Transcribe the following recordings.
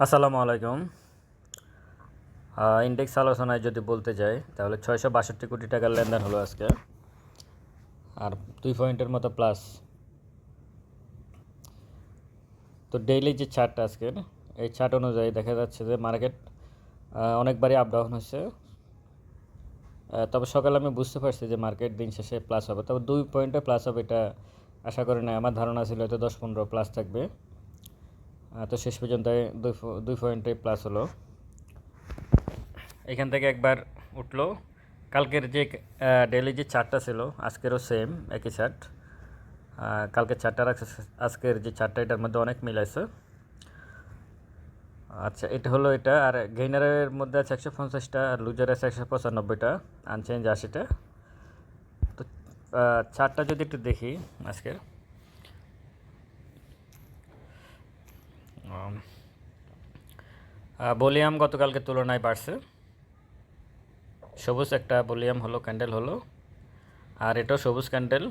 আসসালামু আলাইকুম। ইন্ডেক্স আলোচনায় যদি বলতে যাই, তাহলে ছয়শো বাষট্টি কোটি টাকার লেনদেন হলো আজকে। আর দুই পয়েন্টের মতো প্লাস তো ডেইলি যে চার্টটা আজকের, এই চার্ট অনুযায়ী দেখা যাচ্ছে যে মার্কেট অনেকবারই আপ ডাউন হচ্ছে। তবে সকালে আমি বুঝতে পারছি যে মার্কেট দিন শেষে প্লাস হবে। তবে দুই পয়েন্টে প্লাস হবে এটা আশা করি না। আমার ধারণা ছিল হয়তো দশ পনেরো প্লাস থাকবে। তো শেষ পর্যন্ত দুই দুই পয়েন্টে প্লাস হলো। এখান থেকে একবার উঠল। কালকের যে ডেলি যে চার্টটা ছিল, আজকেরও সেম একই চার্ট কালকের চার্টটা আর আজকের যে চার্টটা এটার মধ্যে অনেক মিল আছে। আচ্ছা এটা হলো এটা। আর গেইনারের মধ্যে আছে একশো পঞ্চাশটা, আর লুজার আছে একশো পঁচানব্বইটা আনচেঞ্জ আশিটা। তো চার্টটা যদি একটু দেখি আজকের। ভলিউম গতকালকে তুলনায় বাড়ছে। সবুজ একটা ভলিউম হলো, ক্যান্ডেল হলো, আর এটাও সবুজ ক্যান্ডেল।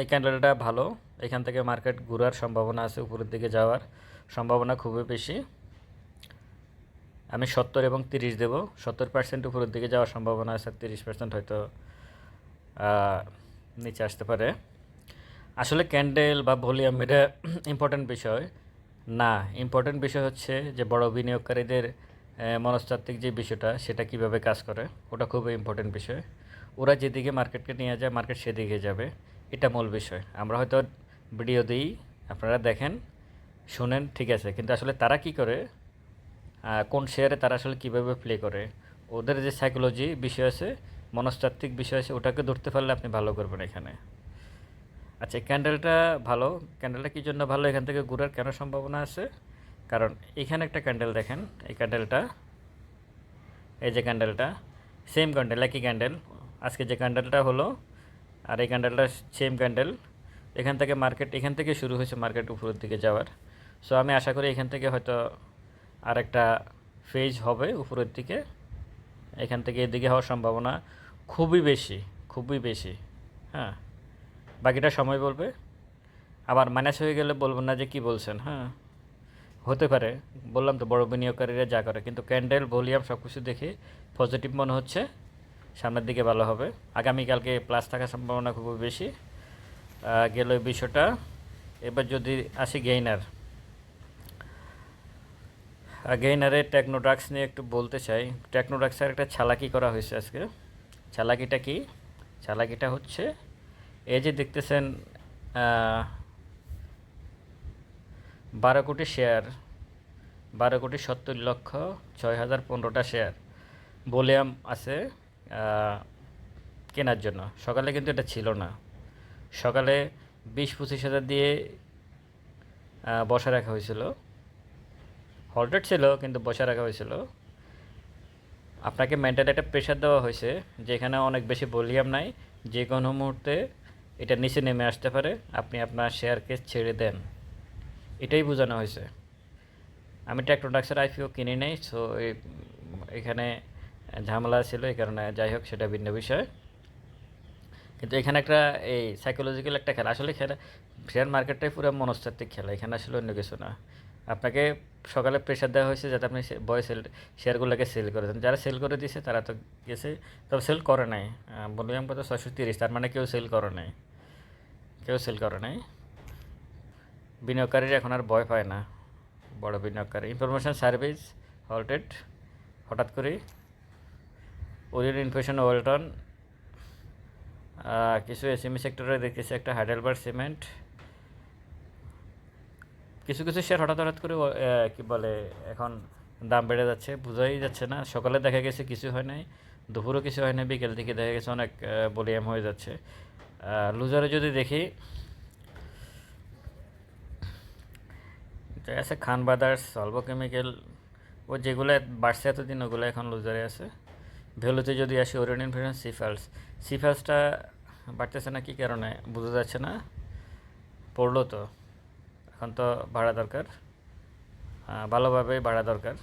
এই ক্যান্ডেলটা ভালো, এখান থেকে মার্কেট ঘুরার সম্ভাবনা আছে উপরের দিকে যাওয়ার সম্ভাবনা খুবই বেশি। আমি সত্তর এবং তিরিশ দেবো, সত্তর পার্সেন্ট উপরের দিকে যাওয়ার সম্ভাবনা আছে, তিরিশ পার্সেন্ট হয়তো নিচে আসতে পারে। আসলে ক্যান্ডেল বা ভলিউম এটা ইম্পর্ট্যান্ট বিষয়। না ইম্পর্টেন্ট বিষয় হচ্ছে যে বড় বিনিয়োগকারীদের মনস্তাত্ত্বিক যে বিষয়টা, সেটা কীভাবে কাজ করে, ওটা খুবই ইম্পর্ট্যান্ট বিষয়। ওরা যেদিকে মার্কেটকে নিয়ে যায় মার্কেট সেদিকে যাবে, এটা মূল বিষয়। আমরা হয়তো ভিডিও দিই, আপনারা দেখেন, শুনেন, ঠিক আছে। কিন্তু আসলে তারা কি করে কোন শেয়ারে তারা আসলে কীভাবে প্লে করে, ওদের যে সাইকোলজি বিষয় আছে, মনস্তাত্ত্বিক বিষয় আছে, ওটাকে ধরতে পারলে আপনি ভালো করবেন এখানে। আচ্ছা ক্যান্ডেলটা ভালো। ক্যান্ডেলটা কী জন্য ভালো? এখান থেকে ঘুরার কেন সম্ভাবনা আছে? কারণ এখানে একটা ক্যান্ডেল দেখেন, এই ক্যান্ডেলটা এই যে ক্যান্ডেলটা সেম ক্যান্ডেল একই ক্যান্ডেল আজকে যে ক্যান্ডেলটা হলো, আর এই ক্যান্ডেলটা সেম ক্যান্ডেল এখান থেকে মার্কেট এখান থেকে শুরু হয়েছে মার্কেট উপরের দিকে যাওয়ার। সো আমি আশা করি এখান থেকে হয়তো আরেকটা ফেজ হবে উপরের দিকে। এখান থেকে এদিকে হওয়ার সম্ভাবনা খুবই বেশি খুবই বেশি হ্যাঁ। বাকিটা সময় বলবে। আবার মাইনাস হয়ে গেলে বলব না যে কি বলছেন হ্যাঁ। হতে পারে, বললাম তো বড় বিনিয়োগকারীরা যা করে, কিন্তু ক্যান্ডেল, ভলিউম সব কিছু দেখে পজিটিভ মনে হচ্ছে, সামনের দিকে ভালো হবে। আগামীকালকে প্লাস থাকার সম্ভাবনা খুবই বেশি। গেল বিষয়টা। এবার যদি আসি গেইনার গেইনারে টেকনোড্রাক্স নিয়ে একটু বলতে চাই। টেকনোড্রাক্সের একটা চালাকি করা হয়েছে আজকে। চালাকিটা কি? চালাকিটা হচ্ছে এই যে দেখতেছেন বারো কোটি শেয়ার বারো কোটি সত্তর লক্ষ ছয় হাজার পনেরোটা শেয়ার ভলিউম আছে কেনার জন্য। সকালে কিন্তু এটা ছিল না। সকালে বিশ পঁচিশ হাজার দিয়ে বসা রাখা হয়েছিল। হল্টেড ছিল, কিন্তু বসা রাখা হয়েছিল। আপনাকে মেন্টাল একটা প্রেশার দেওয়া হয়েছে, যেখানে অনেক বেশি ভলিউম নাই যে কোনো মুহূর্তে এটা নিচে নেমে আসতে পারে। আপনি আপনার শেয়ারকে ছেড়ে দেন। এটাই বোঝানো হয়েছে। আমি টেকনোডাক্সের আইপিও কিনি নাই সো এখানে ঝামেলা ছিল, এই কারণে যাই হোক, সেটা ভিন্ন বিষয়। কিন্তু এখানে একটা এই সাইকোলজিক্যাল একটা খেলা। আসলে খেলা শেয়ার মার্কেটটাই পুরো মনস্তাত্ত্বিক খেলা, এখানে আসলে অন্য কিছু না। আপনাকে সকালে প্রেশার দেওয়া হয়েছে যাতে আপনি বয় সেল শেয়ারগুলোকে সেল করে দেন। যারা সেল করে দিয়েছে, তারা তো গেছে, তবে সেল করে নাই। বললাম কত ছয়শো তিরিশ, তার মানে কেউ সেল করে নাই। কেউ সেল করে নাই। বিনিয়োগকারীরা এখন আর ভয় পায় না। বড় বিনিয়োগকারী। ইনফরমেশন সার্ভিস হল্টেড হঠাৎ করে ওরিয়ন ইনফেশন ওয়েলটন কিছু এসএমই সেক্টরে দেখতেছি একটা হাইডেলবার্গ সিমেন্ট কিছু কিছু শেয়ার হঠাৎ হঠাৎ করে কি বলে, এখন দাম বেড়ে যাচ্ছে। বোঝাই যাচ্ছে না। সকালে দেখা গেছে কিছু হয় নাই। দুপুরও কিছু হয় নাই। বিকেল দিকে দেখা গেছে অনেক ভলিউম হয়ে যাচ্ছে। লুজারে যদি দেখি। আছে খান ব্রাদার্স সলভ কেমিক্যাল ও যেগুলো বাড়ছে এতদিন, ওগুলো এখন লুজারে আছে। ভ্যালুতে যদি আসি, ওরিয়ন ইনফ্লুয়েন্স সিফালস। সিফালসটা বাড়তেছে না কী কারণে বোঝা যাচ্ছে না। পড়ল তো। এখন তো ভাড়া দরকার। ভালোভাবেই ভাড়া দরকার।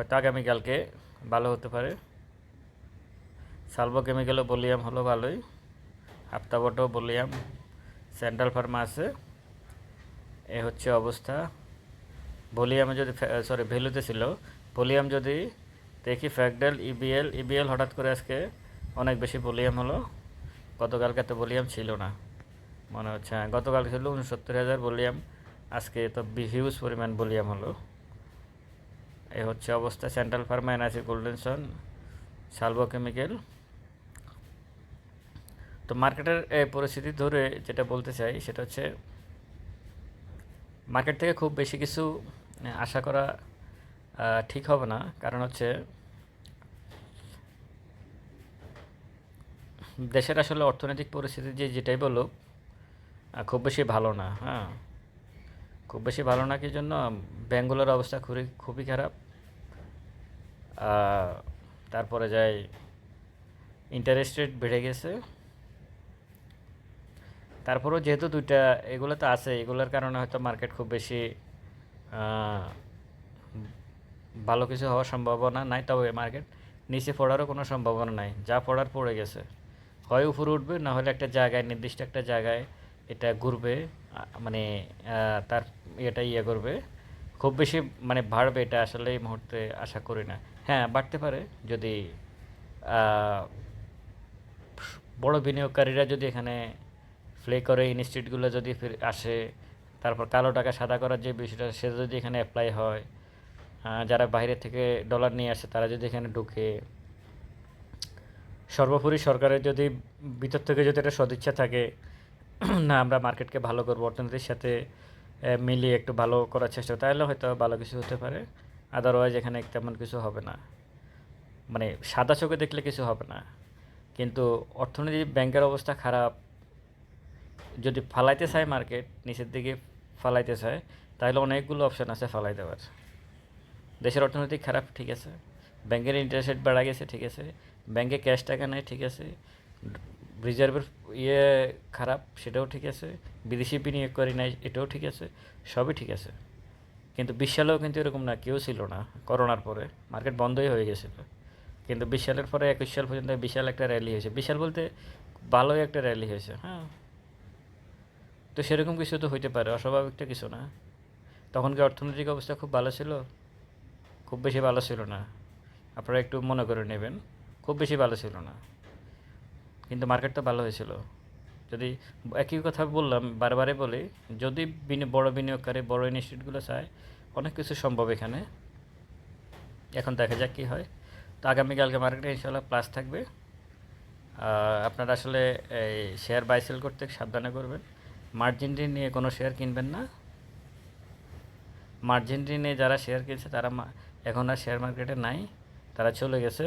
হয়তো আগামীকালকে ভালো হতে পারে। সালভো কেমিক্যালও ভলিউম হলো ভালোই। হাপ্তাবটো বলিয়াম। সেন্ট্রাল ফার্মা আছে। এ হচ্ছে অবস্থা। ভলিউমে যদি সরি ভ্যালুতে ছিল। ভলিউম যদি দেখি ফ্যাকডেল ইবিএল ইবিএল হঠাৎ করে আজকে অনেক বেশি ভলিউম হলো। গতকালকে তো ভলিউম ছিল না। মনে হচ্ছে হ্যাঁ গতকাল ছিল উনসত্তর হাজার ভলিউম আজকে তো হিউজ পরিমাণ ভলিউম হলো। এই হচ্ছে অবস্থা সেন্ট্রাল ফার্মা এনআইসি গোল্ডেনসন সালভো কেমিক্যাল তো মার্কেটের পরিস্থিতি ধরে যেটা বলতে চাই, সেটা হচ্ছে মার্কেট থেকে খুব বেশি কিছু আশা করা ঠিক হবে না। কারণ হচ্ছে দেশের আসলে অর্থনৈতিক পরিস্থিতি যে, যেটাই বলুক খুব বেশি ভালো না হ্যাঁ। খুব বেশি ভালো না কি জন্য? ব্যাঙ্কগুলোর অবস্থা খুবই খুবই খারাপ। তারপরে যাই ইন্টারেস্ট রেট বেড়ে গেছে। তারপরেও যেহেতু দুইটা, এগুলো তো আছে, এগুলোর কারণে হয়তো মার্কেট খুব বেশি ভালো কিছু হওয়ার সম্ভাবনা নাই, তবে মার্কেট নিচে পড়ারও কোনো সম্ভাবনা নাই। যা পড়ার পড়ে গেছে। হয় উপরে উঠবে, না হলে একটা জায়গায়, নির্দিষ্ট একটা জায়গায় এটা ঘুরবে। মানে তার এটা ইয়ে করবে। খুব বেশি মানে বাড়বে এটা আসলে এই মুহূর্তে আশা করি না। হ্যাঁ বাড়তে পারে যদি বড় বিনিয়োগকারীরা যদি এখানে ফ্লে করে ইনস্টিটিউটগুলো যদি আসে, তারপর কালো টাকা সাদা করার যে বিষয়টা সেটা যদি এখানে অ্যাপ্লাই হয় যারা বাইরে থেকে ডলার নিয়ে আসে, তারা যদি এখানে ঢুকে, সর্বোপরি সরকারের যদি ভিতর থেকে যদি একটা সদিচ্ছা থাকে না, আমরা মার্কেটকে ভালো করব অর্থনীতির সাথে মিলিয়ে একটু ভালো করার চেষ্টা তাহলে হয়তো ভালো কিছু হতে পারে। আদারওয়াইজ এখানে তেমন কিছু হবে না। মানে সাদা চোখে দেখলে কিছু হবে না। কিন্তু অর্থনীতি ব্যাংকের অবস্থা খারাপ। যদি ফালাইতে চায় মার্কেট নিচের দিকে ফালাইতে চায়, তাহলে অনেকগুলো অপশন আছে ফালাই দেওয়ার। দেশের অর্থনীতি খারাপ, ঠিক আছে। ব্যাংকের ইন্টারেস্ট রেট বেড়া গেছে, ঠিক আছে। ব্যাংকে ক্যাশ টাকা নেই, ঠিক আছে। রিজার্ভের ইয়ে খারাপ, সেটাও ঠিক আছে। বিদেশি বিনিয়োগ করি নাই, এটাও ঠিক আছে, সবই ঠিক আছে। কিন্তু বিশ কিন্তু এরকম না, কেউ ছিল না করোনার পরে। মার্কেট বন্ধই হয়ে গেছিল। কিন্তু বিশ সালের পরে একুশ সাল পর্যন্ত বিশাল একটা র্যালি হয়েছে। বিশাল বলতে ভালোই একটা র্যালি হয়েছে হ্যাঁ। তো সেরকম কিছু তো হইতে পারে, অস্বাভাবিকটা কিছু না। তখন কি অর্থনৈতিক অবস্থা খুব ভালো ছিল, খুব বেশি ভালো ছিল না। আপনারা একটু মনে করে নেবেন, খুব বেশি ভালো ছিল না। কিন্তু মার্কেট তো ভালো হয়েছিল। যদি একই কথা বললাম বারবারে বলি, যদি বড় বিনিয়োগকারী, বড় ইনস্টিটিউটগুলো চায়, অনেক কিছু সম্ভব এখানে। এখন দেখা যাক কী হয়। তো আগামীকালকে মার্কেটে ইনশাল্লাহ প্লাস থাকবে। আপনারা আসলে এই শেয়ার বাই সেল করতে সাবধানে করবেন। মার্জিন ঋণ নিয়ে কোনো শেয়ার কিনবেন না। মার্জিন ঋণ যারা শেয়ার কিনছে, তারা এখন আর শেয়ার মার্কেটে নাই। তারা চলে গেছে।